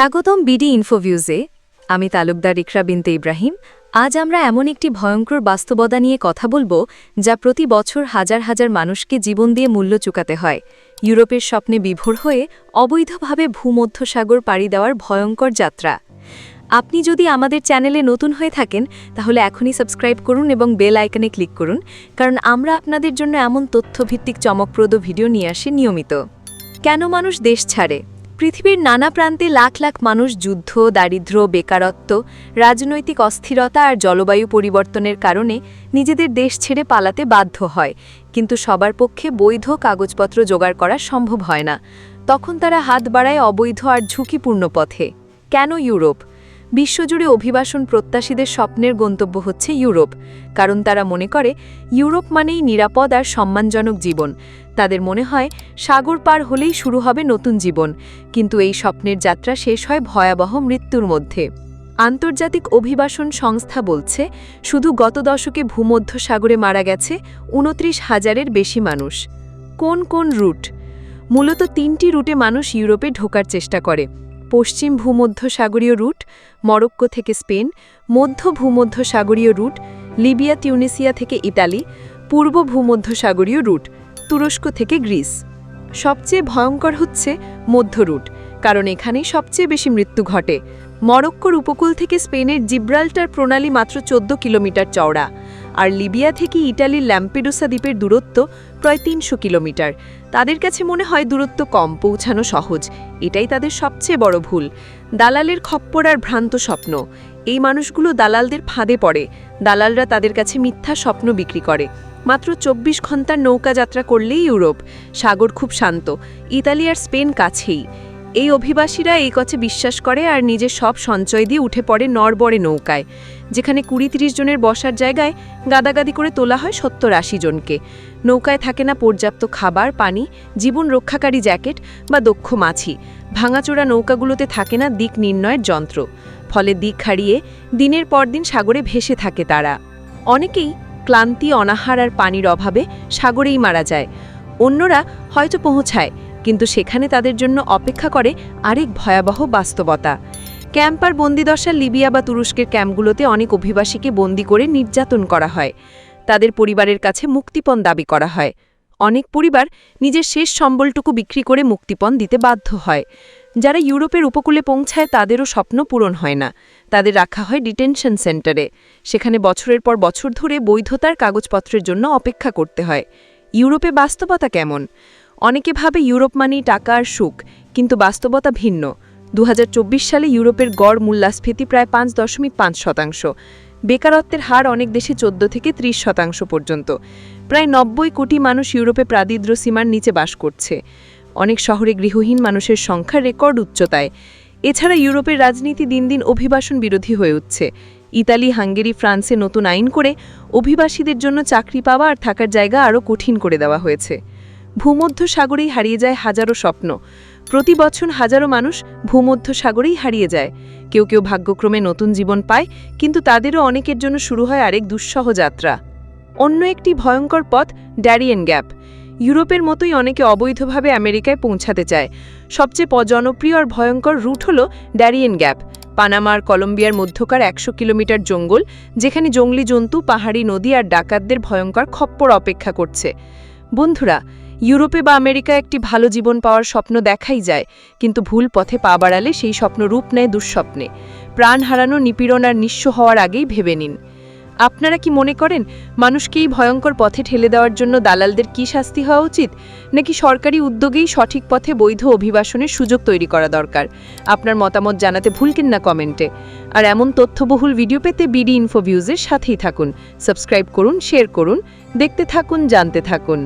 স্বাগতম বিডি ইনফোভিউজে। আমি তালুকদার ইকরা বিনতে ইব্রাহিম। আজ আমরা এমন একটি ভয়ঙ্কর বাস্তবতা নিয়ে কথা বলব, যা প্রতি বছর হাজার হাজার মানুষকে জীবন দিয়ে মূল্য চুকাতে হয়। ইউরোপের স্বপ্নে বিভোর হয়ে অবৈধভাবে ভূমধ্যসাগর পাড়ি দেওয়ার ভয়ঙ্কর যাত্রা। আপনি যদি আমাদের চ্যানেলে নতুন হয়ে থাকেন, তাহলে এখনই সাবস্ক্রাইব করুন এবং বেল আইকনে ক্লিক করুন, কারণ আমরা আপনাদের জন্য এমন তথ্যভিত্তিক চমকপ্রদ ভিডিও নিয়ে আসি নিয়মিত। কেন মানুষ দেশ ছাড়ে? পৃথিবীর নানা প্রান্তে লাখ লাখ মানুষ যুদ্ধ দারিদ্র বেকারত্ব, রাজনৈতিক অস্থিরতা আর জলবায়ু পরিবর্তনের কারণে নিজেদের দেশ ছেড়ে পালাতে বাধ্য হয়। কিন্তু সবার পক্ষে বৈধ কাগজপত্র জোগাড় করা সম্ভব হয় না। তখন তারা হাত বাড়ায় অবৈধ আর ঝুঁকিপূর্ণ পথে। কেন ইউরোপ? বিশ্বজুড়ে অভিবাসন প্রত্যাশীদের স্বপ্নের গন্তব্য হচ্ছে ইউরোপ। কারণ তারা মনে করে, ইউরোপ মানেই নিরাপদ আর সম্মানজনক জীবন। তাদের মনে হয়, সাগর পার হলেই শুরু হবে নতুন জীবন। কিন্তু এই স্বপ্নের যাত্রা শেষ হয় ভয়াবহ মৃত্যুর মধ্যে। আন্তর্জাতিক অভিবাসন সংস্থা বলছে, শুধু গত দশকে ভূমধ্য সাগরে মারা গেছে উনত্রিশ হাজারের বেশি মানুষ। কোন কোন রুট? মূলত তিনটি রুটে মানুষ ইউরোপে ঢোকার চেষ্টা করে। পশ্চিম ভূমধ্যসাগরীয় রুট, মরক্কো থেকে স্পেন, মধ্য ভূমধ্যসাগরীয় রুট, লিবিয়া টিউনিসিয়া থেকে ইতালি, পূর্ব ভূমধ্যসাগরীয় রুট, তুরস্ক থেকে গ্রিস। সবচেয়ে ভয়ঙ্কর হচ্ছে মধ্য রুট, কারণ এখানেই সবচেয়ে বেশি মৃত্যু ঘটে। মরক্কোর উপকূল থেকে স্পেনের জিব্রাল্টার প্রণালী মাত্র চোদ্দ কিলোমিটার চওড়া। আর লিবিয়া থেকে ইটালির ল্যাম্পেডোসা দ্বীপের দূরত্ব প্রায় তিনশো কিলোমিটার। তাদের কাছে মনে হয় দূরত্ব কম, পৌঁছানো সহজ। এটাই তাদের সবচেয়ে বড় ভুল। দালালের খপ্পর আর ভ্রান্ত স্বপ্ন। এই মানুষগুলো দালালদের ফাঁদে পড়ে। দালালরা তাদের কাছে মিথ্যা স্বপ্ন বিক্রি করে। মাত্র চব্বিশ ঘণ্টার নৌকা যাত্রা করলেই ইউরোপ। সাগর খুব শান্ত। ইতালি আর স্পেন কাছেই। এই অভিবাসীরা এই কছে বিশ্বাস করে আর নিজের সব সঞ্চয় দিয়ে উঠে পড়ে নরবরে নৌকায়, যেখানে কুড়ি তিরিশ জনের বসার জায়গায় গাদাগাদি করে তোলা হয় সত্তর আশি জনকে। নৌকায় থাকে না পর্যাপ্ত খাবার, পানি, জীবন রক্ষাকারী জ্যাকেট বা দক্ষ মাছি। ভাঙাচোরা নৌকাগুলোতে থাকে না দিক নির্ণয়ের যন্ত্র। ফলে দিক হারিয়ে দিনের পর দিন সাগরে ভেসে থাকে তারা। অনেকেই ক্লান্তি, অনাহার আর পানির অভাবে সাগরেই মারা যায়। অন্যরা হয়তো পৌঁছায় কিন্তু সেখানে তাদের জন্য অপেক্ষা করে আরেক ভয়াবহ বাস্তবতা। ক্যাম্প ক্যাম্পার বন্দিদশা লিবিয়া বা তুরস্কের ক্যাম্পগুলোতে অনেক অভিবাসীকে বন্দি করে নির্যাতন করা হয়। তাদের পরিবারের কাছে মুক্তিপণ দাবি করা হয়। অনেক পরিবার নিজের শেষ সম্বলটুকু বিক্রি করে মুক্তিপণ দিতে বাধ্য হয়। যারা ইউরোপের উপকূলে পৌঁছায় তাদেরও স্বপ্ন পূরণ হয় না। তাদের রাখা হয় ডিটেনশন সেন্টারে। সেখানে বছরের পর বছর ধরে বৈধতার কাগজপত্রের জন্য অপেক্ষা করতে হয়। ইউরোপে বাস্তবতা কেমন? অনেকে ভাবে ইউরোপ মানেই টাকা আর সুখ, কিন্তু বাস্তবতা ভিন্ন। দু হাজার চব্বিশ সালে ইউরোপের গড় মূল্যাস্ফীতি প্রায় পাঁচ দশমিক পাঁচ শতাংশ। বেকারত্বের হার অনেক দেশে চোদ্দ থেকে ৩০ শতাংশ পর্যন্ত। প্রায় নব্বই কোটি মানুষ ইউরোপে প্রাদিদ্র সীমার নিচে বাস করছে। অনেক শহরে গৃহহীন মানুষের সংখ্যা রেকর্ড উচ্চতায়। এছাড়া ইউরোপের রাজনীতি দিন দিন অভিবাসন বিরোধী হয়ে উঠছে। ইতালি, হাঙ্গেরি, ফ্রান্সে নতুন আইন করে অভিবাসীদের জন্য চাকরি পাওয়া আর থাকার জায়গা আরও কঠিন করে দেওয়া হয়েছে। ভূমধ্য সাগরেই হারিয়ে যায় হাজারো স্বপ্ন। প্রতি বছর হাজারো মানুষ ভূমধ্য সাগরেই হারিয়ে যায়। কেউ কেউ ভাগ্যক্রমে নতুন জীবন পায়, কিন্তু তাদেরও অনেকের জন্য শুরু হয় আরেক দুঃসহ যাত্রা। অন্য একটি ভয়ঙ্কর পথ, ড্যারিয়েন গ্যাপ। ইউরোপের মতোই অনেকে অবৈধভাবে আমেরিকায় পৌঁছাতে চায়। সবচেয়ে জনপ্রিয় আর ভয়ঙ্কর রুট হল ড্যারিয়েন গ্যাপ। পানামার কলম্বিয়ার মধ্যকার একশো কিলোমিটার জঙ্গল, যেখানে জঙ্গলি জন্তু, পাহাড়ি নদী আর ডাকাতদের ভয়ঙ্কর খপ্পর অপেক্ষা করছে। বন্ধুরা ইউরোপে বা আমেরিকায় একটি ভালো জীবন পাওয়ার স্বপ্ন দেখাই যায়, কিন্তু ভুল পথে পা বাড়ালে সেই স্বপ্ন রূপ নেয় দুঃস্বপ্নে। প্রাণ হারানো নিপীড়ন আর নিঃস্ব হওয়ার আগেই ভেবে নিন। আপনারা কি মনে করেন মানুষকে এই ভয়ঙ্কর পথে ঠেলে দেওয়ার জন্য দালালদের কি শাস্তি হওয়া উচিত? নাকি সরকারি উদ্যোগেই সঠিক পথে বৈধ অভিবাসনের সুযোগ তৈরি করা দরকার? আপনার মতামত জানাতে ভুলকেন না কমেন্টে। আর এমন তথ্যবহুল ভিডিও পেতে বিডি ইনফোভিউজের সাথেই থাকুন। সাবস্ক্রাইব করুন, শেয়ার করুন, দেখতে থাকুন, জানতে থাকুন।